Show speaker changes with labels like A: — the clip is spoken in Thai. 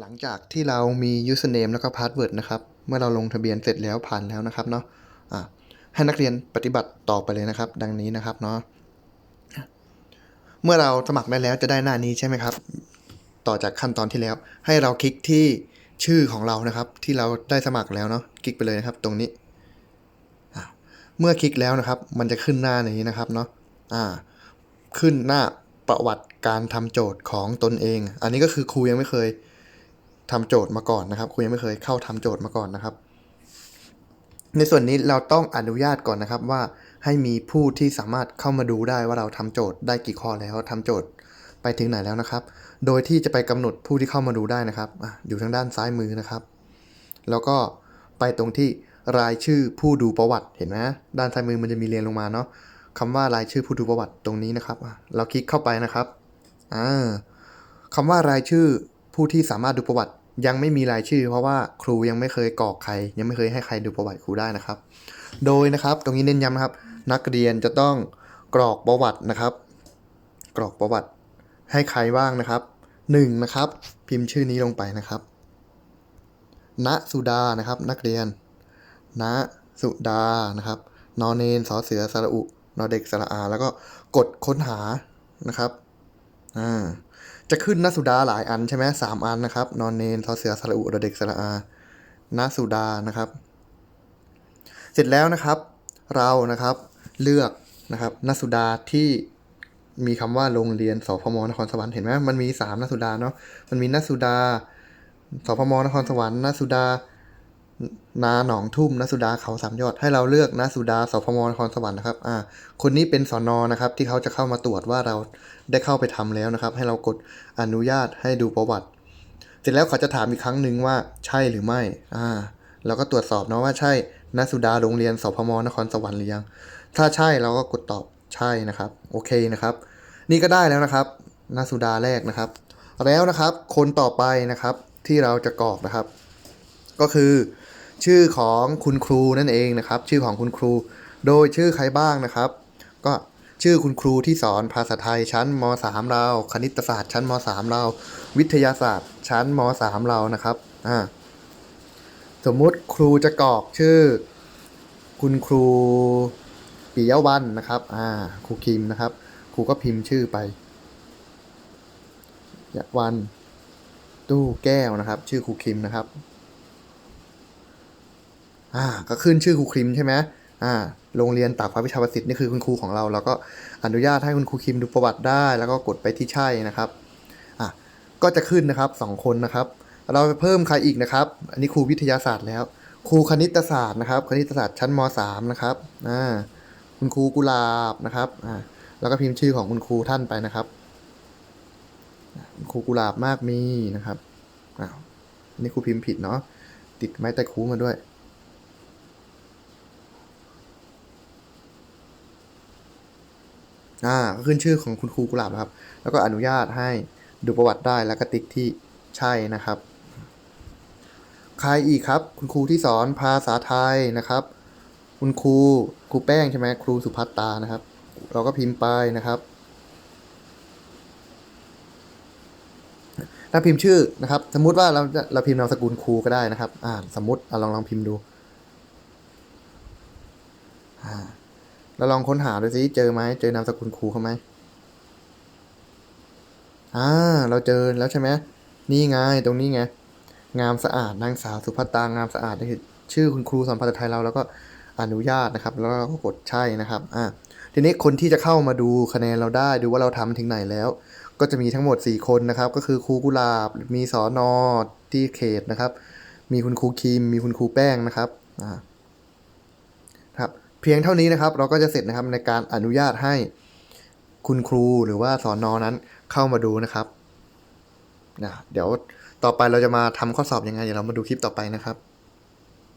A: หลังจากที่เรามี username แล้วก็ password นะครับ เมื่อเราลงทะเบียนเสร็จแล้วผ่านแล้วนะครับเนาะอ่าให้นักเรียนปฏิบัติต่อไปเลยนะครับ ดังนี้นะครับเนาะเมื่อเราสมัครได้แล้วจะได้หน้านี้ใช่ไหมครับ ต่อจากขั้นตอนที่แล้ว ให้เราคลิกที่ชื่อของเรานะครับ ที่เราได้สมัครแล้วเนาะคลิกไปเลยนะครับ ตรงนี้ เมื่อคลิกแล้วนะครับ มันจะขึ้นหน้านี้นะครับเนาะอ่า ขึ้นหน้า ประวัติการทำโจทย์ของตนเอง อันนี้ก็คือครูยังไม่เคยทำโจทย์มาก่อนนะครับ ครูยังไม่เคยเข้าทำโจทย์มาก่อนนะครับ ในส่วนนี้เราต้องอนุญาตก่อนนะครับว่าให้มีผู้ที่สามารถเข้ามาดูได้ว่าเราทำโจทย์ได้กี่ข้อแล้วทำโจทย์ไปถึงไหนแล้วนะครับ โดยที่จะไปกำหนดผู้ที่เข้ามาดูได้นะครับออยู่ทางด้านซ้ายมือนะครับ แล้วก็ไปตรงที่รายชื่อผู้ดูประวัติเห็นไหมด้านซ้ายมือมันจะมีเรียงลงมาเนาะ คำว่ารายชื่อผู้ดูประวัติตรงนี้นะครับ เราคลิกเข้าไปนะครับอ่าคำว่ารายชื่อผู้ที่สามารถดูประวัติยังไม่มีรายชื่อ เพราะว่าครูยังไม่เคยกรอกใคร ยังไม่เคยให้ใครดูประวัติครูได้นะครับ โดยนะครับตรงนี้เน้นย้ำนะครับ นักเรียนจะต้องกรอกประวัตินะครับ กรอกประวัติให้ใครบ้างนะครับหนึ่งนะครับ พิมพ์ชื่อนี้ลงไปนะครับณสุดานะครับนักเรียนณสุดานะครับนอนเนนสอเสือสระอุ นอเด็กสระอา แล้วก็กดค้นหานะครับอ่าจะขึ้นณสุดาหลายอันใช่ไหมสามอันนะครับ นอนเนนสอเสือสระอุนอเด็กสระอาณสุดานะครับ เสร็จแล้วนะครับ เรานะครับเลือกนะครับณสุดาที่มีคำว่าโรงเรียนสพมนครสวรรค์เห็นไหมมันมีสามณสุดาเนาะมันมีณสุดาสพมนครสวรรค์ณสุดา นาหนองทุ่มนสุดาเขาสามยอด ให้เราเลือกนสุดาสพมนครสวรรค์นะครับ อ่า คนนี้เป็นสอนอนะครับ ที่เขาจะเข้ามาตรวจว่าเราได้เข้าไปทำแล้วนะครับ ให้เรากดอนุญาตให้ดูประวัติ เสร็จแล้วเขาจะถามอีกครั้งหนึ่งว่าใช่หรือไม่ อ่า เราก็ตรวจสอบเนาะว่าใช่นสุดาโรงเรียนสพมนครสวรรค์หรือยัง ถ้าใช่เราก็กดตอบใช่นะครับ โอเคนะครับ นี่ก็ได้แล้วนะครับนสุดาแรกนะครับ แล้วนะครับ คนต่อไปนะครับที่เราจะกรอกนะครับ ก็คือชื่อของคุณครูนั่นเองนะครับ ชื่อของคุณครู โดยชื่อใครบ้างนะครับ ก็ชื่อคุณครูที่สอนภาษาไทยชั้นม .3 เรา คณิตศาสตร์ชั้นม .3 เรา วิทยาศาสตร์ชั้นม .3 เรานะครับอ่าสมมุติครูจะกรอกชื่อ คุณครูปิยวันนะครับอ่าครูคิมนะครับ ครูก็พิมพ์ชื่อไปยะวันตู้แก้วนะครับ ชื่อครูคิมนะครับ อ่าก็ขึ้นชื่อครูคริมใช่ไหมอ่าโรงเรียนตากฟ้าวิชาประสิทธิ์นี่คือคุณครูของเราเราก็อนุญาตให้คุณครูคิมดูประวัติได้ แล้วก็กดไปที่ใช่นะครับอะก็จะขึ้นนะครับสองคนนะครับ เราเพิ่มใครอีกนะครับ อันนี้ครูวิทยาศาสตร์แล้ว ครูคณิตศาสตร์นะครับคณิตศาสตร์ชั้นม .3 นะครับอ่าคุณครูกุลาบนะครับอ่าแล้วก็พิมพ์ชื่อของคุณครูท่านไปนะครับครูกุลาบมากมีนะครับอ้าวอันนี่ครูพิมพ์ผิดเนาะติดไม้แต่ครูมาด้วย อ่าก็ขึ้นชื่อของคุณครูกุหลาบนะครับแล้วก็อนุญาตให้ดูประวัติได้แล้วก็ติ๊กที่ใช่นะครับ ใครอีกครับ คุณครูที่สอนภาษาไทยนะครับ คุณครูครูแป้งใช่ไหมครูสุภัตตานะครับ เราก็พิมพ์ไปนะครับ ถ้าพิมพ์ชื่อนะครับ สมมุติว่าเราเราพิมพ์นามสกุลครูก็ได้นะครับ อ่า สมมติอะลองลองพิมพ์ดูอ่า เราลองค้นหาดูสิเจอไหมเจอนามสกุลครูเขาไหมอ่าเราเจอแล้วใช่ไหมนี่ไงตรงนี้ไงงามสะอาดนางสาวสุภัตตางามสะอาดนี่คือชื่อคุณครูสอนภาษาไทยเราแล้วก็อนุญาตนะครับ แล้วเราก็กดใช่นะครับอ่าทีนี้คนที่จะเข้ามาดูคะแนนเราได้ดูว่าเราทำถึงไหนแล้ว ก็จะมีทั้งหมด 4 คนนะครับ ก็คือครูกุลาบมีสอนอที่เขตนะครับ มีคุณครูคิมมีคุณครูแป้งนะครับอ่าครับ เพียงเท่านี้นะครับเราก็จะเสร็จนะครับในการอนุญาตให้คุณครูหรือว่าสอนอนั้นเข้ามาดูนะครับนะเดี๋ยวต่อไปเราจะมาทำข้อสอบยังไงเดี๋ยวเรามาดูคลิปต่อไปนะครับ